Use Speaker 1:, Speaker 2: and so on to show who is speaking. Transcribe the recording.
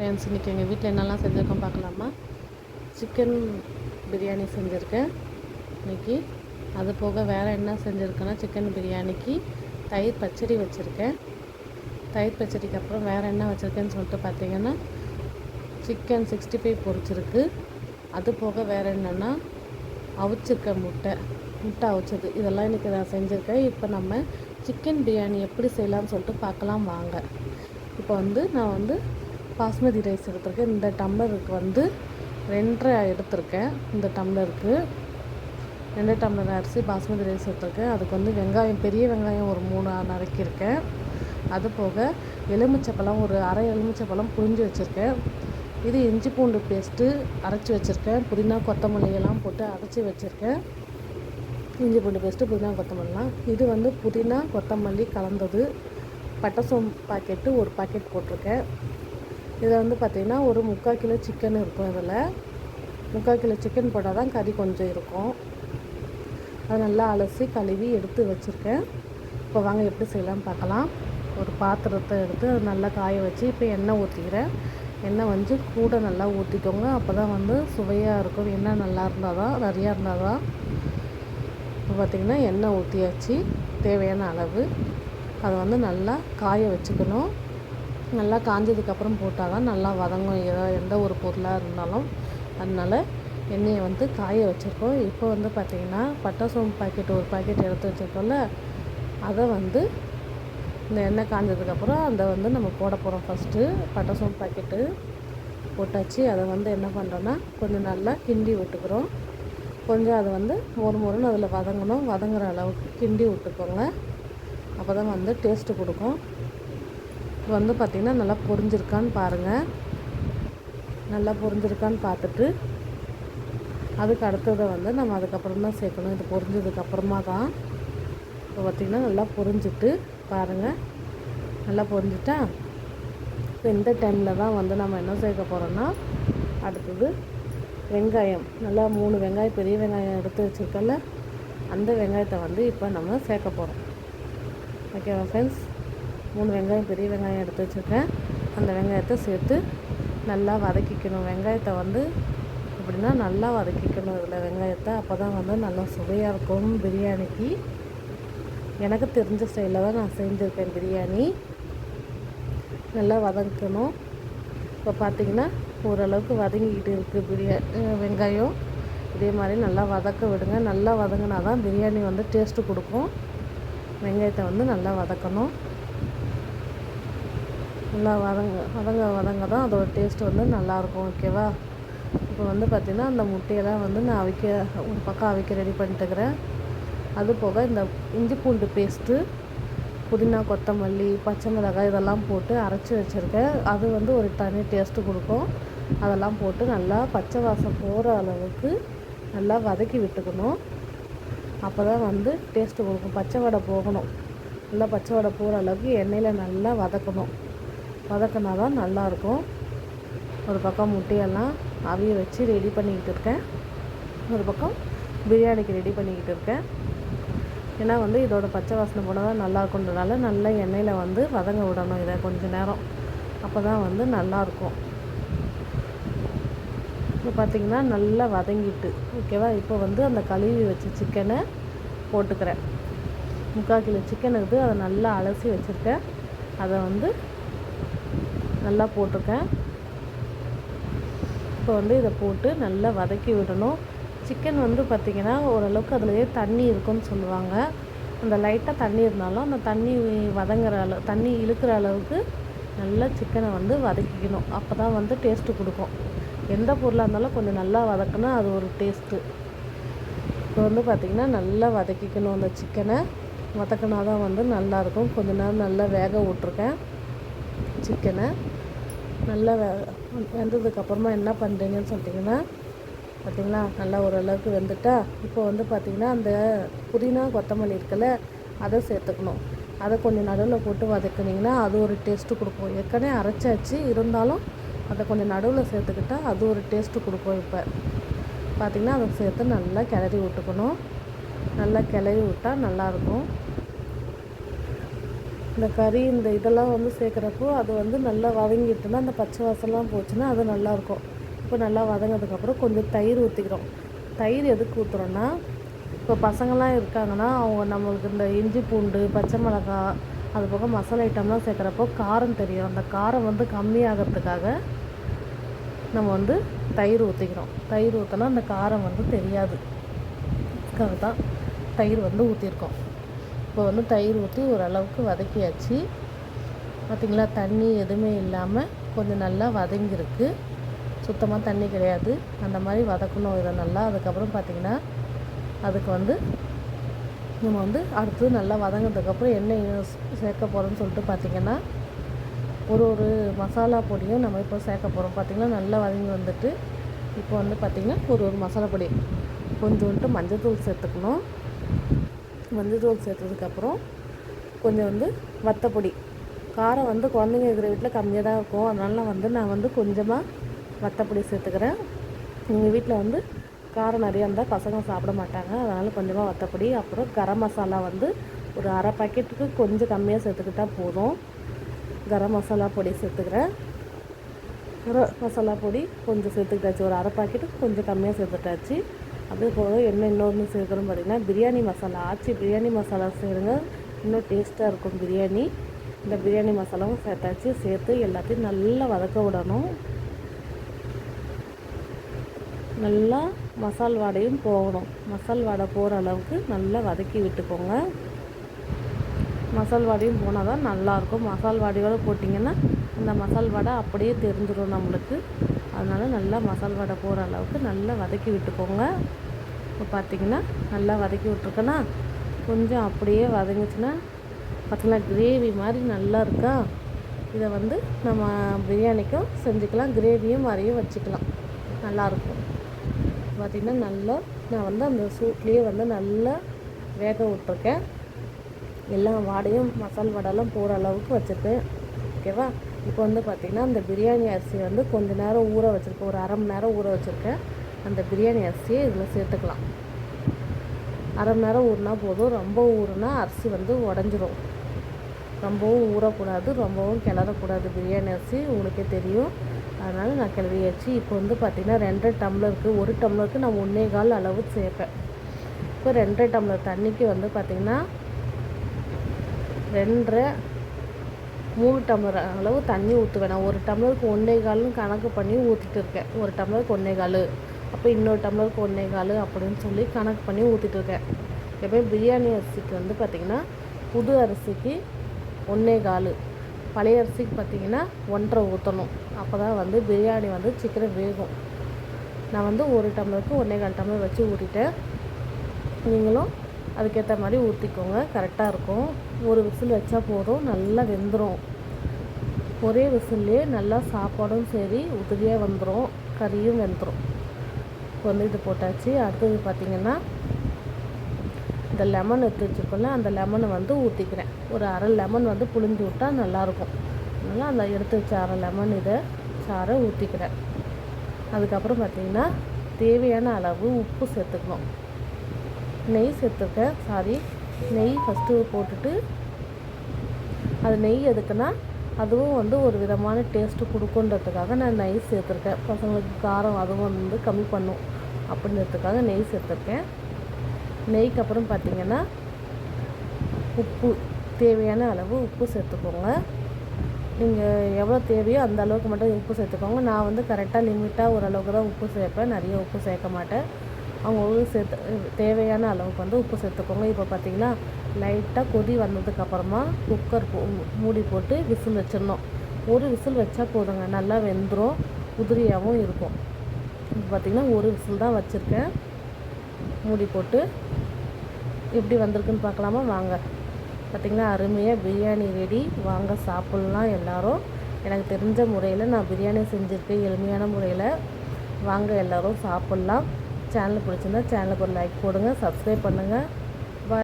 Speaker 1: Friends இன்றைக்கி எங்கள் வீட்டில் என்னெல்லாம் செஞ்சுருக்கோம் பார்க்கலாமா? சிக்கன் பிரியாணி செஞ்சுருக்கேன் இன்றைக்கி அது போக வேறு என்ன செஞ்சுருக்கேன்னா சிக்கன் பிரியாணிக்கு தயிர் பச்சடி வச்சுருக்கேன். தயிர் பச்சடிக்கு அப்புறம் வேறு என்ன வச்சுருக்கேன்னு சொல்லிட்டு பார்த்தீங்கன்னா சிக்கன் சிக்ஸ்டி ஃபைவ் பொரிச்சிருக்கு. அது போக வேறு என்னென்னா அவிச்சிருக்க முட்டை முட்டை அவிச்சது. இதெல்லாம் இன்றைக்கி நான் செஞ்சுருக்கேன். இப்போ நம்ம சிக்கன் பிரியாணி எப்படி செய்யலாம்னு சொல்லிட்டு பார்க்கலாம் வாங்க. இப்போ வந்து நான் வந்து பாஸ்மதி ரைஸ் எடுத்திருக்கேன். இந்த டம்ளருக்கு வந்து ரெண்டரை எடுத்திருக்கேன். இந்த டம்ளருக்கு ரெண்டு டம்ளர் அரிசி பாஸ்மதி ரைஸ் எடுத்திருக்கேன். அதுக்கு வந்து வெங்காயம் பெரிய வெங்காயம் ஒரு மூணு நறுக்கியிருக்கேன். அது போக எலுமிச்சப்பழம் ஒரு அரை எலுமிச்சப்பழம் புழிஞ்சு வச்சுருக்கேன். இது இஞ்சி பூண்டு பேஸ்ட்டு அரைச்சி வச்சுருக்கேன். புதினா கொத்தமல்லி எல்லாம் போட்டு அரைச்சி வச்சுருக்கேன். இஞ்சி பூண்டு பேஸ்ட்டு புதினா கொத்தமல்லாம் இது வந்து புதினா கொத்தமல்லி கலந்தது. பட்டை சோம்பு பாக்கெட்டு ஒரு பாக்கெட் போட்டிருக்கேன். இதில் வந்து பார்த்திங்கன்னா ஒரு முக்கால் கிலோ சிக்கன் இருக்கும் இதில். முக்கால் கிலோ சிக்கன் போட்டால் தான் கறி கொஞ்சம் இருக்கும். அதை நல்லா அலசி கழுவி எடுத்து வச்சுருக்கேன். இப்போ வாங்க எப்படி செய்யலாம்னு பார்க்கலாம். ஒரு பாத்திரத்தை எடுத்து அதை நல்லா காய வச்சு இப்போ எண்ணெய் ஊற்றிக்கிறேன். எண்ணெய் வந்து கூட நல்லா ஊற்றிக்கோங்க. அப்போ தான் வந்து சுவையாக இருக்கும். எண்ணெய் நல்லா இருந்தால் தான் நிறையா இருந்தால் தான். இப்போ பார்த்திங்கன்னா எண்ணெய் ஊற்றியாச்சு. தேவையான அளவு. அதை வந்து நல்லா காய வச்சுக்கணும். நல்லா காஞ்சதுக்கப்புறம் போட்டால் தான் நல்லா வதங்கும். ஏதோ எந்த ஒரு பொருளாக இருந்தாலும். அதனால் எண்ணெயை வந்து காய வச்சுருக்கோம். இப்போ வந்து பார்த்திங்கன்னா பட்டை சோம்பு பாக்கெட் ஒரு பாக்கெட் எடுத்து வச்சுருக்கோம்ல அதை வந்து இந்த எண்ணெய் காஞ்சதுக்கப்புறம் அதை வந்து நம்ம போட போகிறோம் ஃபஸ்ட்டு பட்டை சோம்பு பாக்கெட்டு போட்டாச்சு. அதை வந்து என்ன பண்ணுறோன்னா கொஞ்சம் நல்லா கிண்டி விட்டுக்கிறோம். கொஞ்சம் அதை வந்து ஒரு முறைன்னு அதில் வதங்கணும். வதங்குற அளவுக்கு கிண்டி விட்டுக்கோங்க. அப்போ தான் வந்து டேஸ்ட்டு கொடுக்கும். வந்து பார்த்திங்கன்னா நல்லா பொரிஞ்சிருக்கான்னு பாருங்கள் நல்லா பொரிஞ்சிருக்கான்னு பார்த்துட்டு அதுக்கு அடுத்ததை வந்து நம்ம அதுக்கப்புறம் தான் சேர்க்கணும். இது பொரிஞ்சதுக்கப்புறமா தான். இப்போ பார்த்திங்கன்னா நல்லா பொரிஞ்சிட்டு பாருங்கள் நல்லா பொரிஞ்சிட்டா? இப்போ இந்த டைமில் தான் வந்து நம்ம என்ன சேர்க்க போகிறோன்னா அடுத்தது வெங்காயம். நல்லா மூணு வெங்காயம் பெரிய வெங்காயம் எடுத்து வச்சுருக்கல அந்த வெங்காயத்தை வந்து இப்போ நம்ம சேர்க்க போகிறோம் ஓகேவா ஃப்ரெண்ட்ஸ் மூணு வெங்காயம் பெரிய வெங்காயம் எடுத்து வச்சுருக்கேன். அந்த வெங்காயத்தை சேர்த்து நல்லா வதக்கிக்கணும். வெங்காயத்தை வந்து எப்படின்னா நல்லா வதக்கிக்கணும் இதில் வெங்காயத்தை. அப்போ தான் வந்து நல்லா சுவையாக இருக்கும் பிரியாணிக்கு. எனக்கு தெரிஞ்ச ஸ்டைலில் தான் நான் செஞ்சுருக்கேன் பிரியாணி. நல்லா வதக்கணும் இப்போ பார்த்திங்கன்னா ஓரளவுக்கு வதங்கிக்கிட்டு இருக்குது பிரியா வெங்காயம். இதே மாதிரி நல்லா வதக்க விடுங்க. நல்லா வதங்கினா தான் பிரியாணி வந்து டேஸ்ட்டு கொடுக்கும். வெங்காயத்தை வந்து நல்லா வதக்கணும். நல்லா வதங்க வதங்க வதங்க தான் அதோட டேஸ்ட் வந்து நல்லாயிருக்கும் ஓகேவா இப்போ வந்து பார்த்திங்கன்னா அந்த முட்டையெல்லாம் வந்து நான் அவிக்க ஒரு பக்கம் அவிக்க ரெடி பண்ணிட்டுக்கிறேன் அது போக இந்த இஞ்சி பூண்டு பேஸ்ட்டு புதினா கொத்தமல்லி பச்சை மிளகாய் இதெல்லாம் போட்டு அரைச்சி வச்சுருக்கேன். அது வந்து ஒரு தனி டேஸ்ட்டு கொடுக்கும். அதெல்லாம் போட்டு நல்லா பச்சை வாசம் போகிற அளவுக்கு நல்லா வதக்கி விட்டுக்கணும். அப்போ தான் வந்து டேஸ்ட்டு கொடுக்கும். பச்சை வடை போகணும். நல்லா பச்சை வடை போகிற அளவுக்கு எண்ணெயில் நல்லா வதக்கணும். வதக்கினா தான் நல்லாயிருக்கும். ஒரு பக்கம் முட்டையெல்லாம் அவிய வச்சு ரெடி பண்ணிக்கிட்டு இருக்கேன். ஒரு பக்கம் பிரியாணிக்கு ரெடி பண்ணிக்கிட்டு இருக்கேன். ஏன்னா வந்து இதோட பச்சை வாசனை போனால் தான் நல்லா இருக்குன்றனால நல்லா எண்ணெயில் வந்து வதங்க விடணும் இதை கொஞ்சம் நேரம். அப்போ தான் வந்து நல்லாயிருக்கும். இப்போ பார்த்திங்கன்னா நல்லா வதங்கிட்டு ஓகேவா? இப்போ வந்து அந்த கழுவி வச்ச சிக்கனை போட்டுக்கிறேன். முக்கால் கிலோ சிக்கன் இருக்குது. அதை நல்லா அலசி வச்சுருக்கேன். அதை வந்து நல்லா போட்டிருக்கேன். இப்போ வந்து இதை போட்டு நல்லா வதக்கி விடணும். சிக்கன் வந்து பார்த்திங்கன்னா ஓரளவுக்கு அதுலேயே தண்ணி இருக்குன்னு சொல்லுவாங்க. அந்த லைட்டாக தண்ணி இருந்தாலும் அந்த தண்ணி வதங்குற அளவு தண்ணி இழுக்கிற அளவுக்கு நல்லா சிக்கனை வந்து வதக்கிக்கணும். அப்போ தான் வந்து டேஸ்ட்டு கொடுக்கும். எந்த பொருளாக இருந்தாலும் கொஞ்சம் நல்லா வதக்கினா அது ஒரு டேஸ்ட்டு இப்போ வந்து பார்த்திங்கன்னா நல்லா வதக்கிக்கணும் அந்த சிக்கனை வதக்கினா தான் வந்து நல்லாயிருக்கும் கொஞ்ச நேரம் நல்லா வேக விட்ருக்கேன் சிக்கனை நல்லா வெ வெந்ததுக்கப்புறமா என்ன பண்ணுறீங்கன்னு சொல்லிட்டிங்கன்னா பார்த்திங்களா நல்லா ஓரளவுக்கு வெந்துட்டா இப்போ வந்து பார்த்திங்கன்னா அந்த புதினா கொத்தமல்லி இருக்குல்ல அதை சேர்த்துக்கணும். அதை கொஞ்சம் நடுவில் போட்டு வதக்குனிங்கன்னா அது ஒரு டேஸ்ட்டு கொடுக்கும். ஏற்கனவே அரைச்சாச்சு இருந்தாலும் அதை கொஞ்சம் நடுவில் சேர்த்துக்கிட்டால் அது ஒரு டேஸ்ட்டு கொடுக்கும் இப்போ. பார்த்திங்கன்னா அதை சேர்த்து நல்லா கிளறி விட்டுக்கணும். நல்லா கிளறி விட்டால் நல்லாயிருக்கும் இந்த கறி இந்த இதெல்லாம் வந்து சேர்க்குறப்போ அது வந்து நல்லா வதங்கிட்டுனா அந்த பச்சை வாசம்லாம் போச்சுன்னா அது நல்லாயிருக்கும் இப்போ நல்லா வதங்கினதுக்கப்புறம் கொஞ்சம் தயிர் ஊற்றிக்கிறோம் தயிர் எதுக்கு ஊற்றுறோன்னா இப்போ பசங்களாம் இருக்காங்கன்னா அவங்க நம்மளுக்கு இந்த இஞ்சி பூண்டு பச்சை மிளகாய் அது போக மசாலா ஐட்டம்லாம் சேர்க்குறப்போ காரம் தெரியும். அந்த காரம் வந்து கம்மியாகிறதுக்காக நம்ம வந்து தயிர் ஊற்றிக்கிறோம் தயிர் ஊற்றினா அந்த காரம் வந்து தெரியாது. அதுக்காக தான் தயிர் வந்து ஊற்றிருக்கோம் இப்போ வந்து தயிர் ஊற்றி ஓரளவுக்கு வதக்கியாச்சு. பார்த்திங்களா தண்ணி எதுவுமே இல்லாமல் கொஞ்சம் நல்லா வதங்கியிருக்கு. சுத்தமாக தண்ணி கிடையாது. அந்த மாதிரி வதக்கணும். இதை நல்லா அதுக்கப்புறம் பார்த்திங்கன்னா அதுக்கு வந்து நம்ம வந்து அடுத்து நல்லா வதங்கினதுக்கப்புறம் எண்ணெய் சேர்க்க போகிறோம்னு சொல்லிட்டு பார்த்திங்கன்னா ஒரு ஒரு மசாலா பொடியும் நம்ம இப்போ சேர்க்க போகிறோம் பார்த்திங்கன்னா நல்லா வதங்கி வந்துட்டு இப்போ வந்து பார்த்திங்கன்னா ஒரு ஒரு மசாலா பொடி கொஞ்சோன்ட்டு மஞ்சள்தூள் சேர்த்துக்கணும். மஞ்சள்தூள் சேர்த்ததுக்கப்புறம் கொஞ்சம் வந்து வத்தப்பொடி. காரம் வந்து குழந்தைங்க இருக்கிற வீட்டில் கம்மியாக தான் இருக்கும். அதனால வந்து நான் வந்து கொஞ்சமாக வத்தப்பொடி சேர்த்துக்கிறேன். எங்கள் வீட்டில் வந்து காரம் நிறையா இருந்தால் பசங்க சாப்பிட மாட்டாங்க. அதனால் கொஞ்சமாக வத்தப்பொடி அப்புறம் கரம் மசாலா வந்து ஒரு அரை பாக்கெட்டுக்கு கொஞ்சம் கம்மியாக சேர்த்துக்கிட்டால் போதும். கரம் மசாலா பொடி சேர்த்துக்கிறேன். கரம் மசாலா பொடி கொஞ்சம் சேர்த்துக்கிட்டாச்சு. ஒரு அரை பாக்கெட்டுக்கு கொஞ்சம் கம்மியாக சேர்த்துட்டாச்சு அதே போக என்ன இன்னொன்று சேர்க்குறோம் பார்த்திங்கன்னா பிரியாணி மசாலா. ஆச்சி பிரியாணி மசாலா சேருங்க இன்னும் டேஸ்ட்டாக இருக்கும் பிரியாணி. இந்த பிரியாணி மசாலாவும் சேர்த்தாச்சு. சேர்த்து எல்லாத்தையும் நல்லா வதக்க விடணும். நல்லா மசால் வாடையும் போகணும். மசால் வாடை போகிற அளவுக்கு நல்லா வதக்கி விட்டுக்கோங்க. மசால் வாடையும் போனால் தான் நல்லாயிருக்கும். மசால் வாடையோடு போட்டிங்கன்னா அந்த மசால் வடை அப்படியே தெரிஞ்சிடும் நம்மளுக்கு. அதனால் நல்லா மசால் வடை போகிற அளவுக்கு நல்லா வதக்கி விட்டுக்கோங்க. இப்போ பார்த்திங்கன்னா நல்லா வதக்கி விட்ருக்கேன்னா கொஞ்சம் அப்படியே வதங்கிச்சுன்னா பார்த்திங்கன்னா கிரேவி மாதிரி நல்லா இருக்கா? இதை வந்து நம்ம பிரியாணிக்கும் செஞ்சுக்கலாம். கிரேவியும் மாதிரியும் வச்சுக்கலாம். நல்லாயிருக்கும் பார்த்திங்கன்னா நல்லா நான் வந்து அந்த சூட்லேயே வந்து நல்லா வேக விட்ருக்கேன் எல்லா வாடையும் மசால் வடைலாம் போகிற அளவுக்கு வச்சுருக்கேன். ஓகேவா? இப்போ வந்து பார்த்திங்கன்னா அந்த பிரியாணி அரிசியை வந்து கொஞ்ச நேரம் ஊற வச்சுருக்கேன். ஒரு அரை மணி நேரம் ஊற வச்சுருக்கேன். அந்த பிரியாணி அரிசியை இதில் சேர்த்துக்கலாம். அரை மணி நேரம் ஊறினா போதும். ரொம்ப ஊறுனா அரிசி வந்து உடஞ்சிரும். ரொம்பவும் ஊறக்கூடாது. ரொம்பவும் கிளறக்கூடாது பிரியாணி அரிசி. உங்களுக்கே தெரியும். அதனால் நான் கிளறியாச்சு. இப்போ வந்து பார்த்திங்கன்னா ரெண்டரை டம்ளருக்கு ஒரு டம்ளருக்கு நான் ஒன்றே கால் அளவு சேர்ப்பேன். இப்போ ரெண்டரை டம்ளர் தண்ணிக்கு வந்து பார்த்திங்கன்னா ரெண்டரை மூணு டம்ளர் அளவு தண்ணி ஊற்றுவேன் நான் ஒரு டம்ளருக்கு ஒன்றே கால்னு கணக்கு பண்ணி ஊற்றிட்டு இருக்கேன். ஒரு டம்ளருக்கு ஒன்றே கால். அப்போ இன்னொரு டம்ளருக்கு ஒன்றே கால் அப்படின்னு சொல்லி கணக்கு பண்ணி ஊற்றிட்டு இருக்கேன். எப்போயும் பிரியாணி அரிசிக்கு வந்து பார்த்திங்கன்னா புது அரிசிக்கு ஒன்றே கால். பழைய அரிசிக்கு பார்த்திங்கன்னா ஒன்றரை ஊற்றணும் அப்போ தான் வந்து பிரியாணி வந்து சீக்கிரம் வேகும். நான் வந்து ஒரு டம்ளருக்கு ஒன்றே கால் டம்ளர் வச்சு ஊற்றிட்டேன் நீங்களும் அதுக்கேற்ற மாதிரி ஊற்றிக்கோங்க கரெக்டாக இருக்கும். ஒரு விசில் வச்சா போதும். நல்லா வெந்துடும் ஒரே விசில்லே நல்லா சாப்பாடும் சரி உதவியாக வந்துடும் கறியும் வெந்துடும் இப்போ வந்து இது போட்டாச்சு. அடுத்தது பார்த்திங்கன்னா இந்த லெமன் எடுத்து வச்சுருக்கோம்ல அந்த லெமனை வந்து ஊற்றிக்கிறேன் ஒரு அரை லெமன் வந்து புளிஞ்சு விட்டால் நல்லாயிருக்கும். அதனால் அந்த எடுத்து வச்ச அரை லெமன் இதை சாரை ஊற்றிக்கிறேன் அதுக்கப்புறம் பார்த்திங்கன்னா தேவையான அளவு உப்பு சேர்த்துக்கணும். நெய் சேர்த்துருக்கேன். சாரி நெய் ஃபஸ்ட்டு போட்டுட்டு அது நெய் எதுக்குன்னா அதுவும் வந்து ஒரு விதமான டேஸ்ட்டு கொடுக்குன்றதுக்காக நான் நெய் சேர்த்துருக்கேன். பசங்களுக்கு காரம் அதுவும் வந்து கம்மி பண்ணும் அப்படின்றதுக்காக நெய் சேர்த்துருக்கேன். நெய்க்கு அப்புறம் பார்த்திங்கன்னா உப்பு தேவையான அளவு உப்பு சேர்த்துக்கோங்க. நீங்கள் எவ்வளோ தேவையோ அந்த அளவுக்கு மட்டும் உப்பு சேர்த்துக்கோங்க. நான் வந்து கரெக்டாக லிமிட்டாக ஓரளவுக்கு தான் உப்பு சேர்ப்பேன். நிறைய உப்பு சேர்க்க மாட்டேன். அவங்களுக்கு சேர்த்து தேவையான அளவுக்கு வந்து உப்பு சேர்த்துக்கோங்க. இப்போ பார்த்தீங்கன்னா லைட்டாக கொதி வந்ததுக்கப்புறமா குக்கர் மூடி போட்டு விசில் வச்சிடணும். ஒரு விசில் வச்சா போதுங்க. நல்லா வெந்துடும் உதிரியாகவும் இருக்கும். இப்போ பார்த்திங்கன்னா ஒரு விசில் தான் வச்சுருக்கேன். மூடி போட்டு எப்படி வந்திருக்குன்னு பார்க்கலாமா? வாங்க. பார்த்திங்கன்னா அருமையாக பிரியாணி ரெடி வாங்க சாப்பிட்லாம் எல்லோரும். எனக்கு தெரிஞ்ச முறையில் நான் பிரியாணி செஞ்சுருக்கேன் எளிமையான முறையில். வாங்க எல்லோரும் சாப்பிட்லாம். சேனல் பிடிச்சிருந்தா சேனலுக்கு ஒரு லைக் போடுங்க சப்ஸ்கிரைப் பண்ணுங்கள்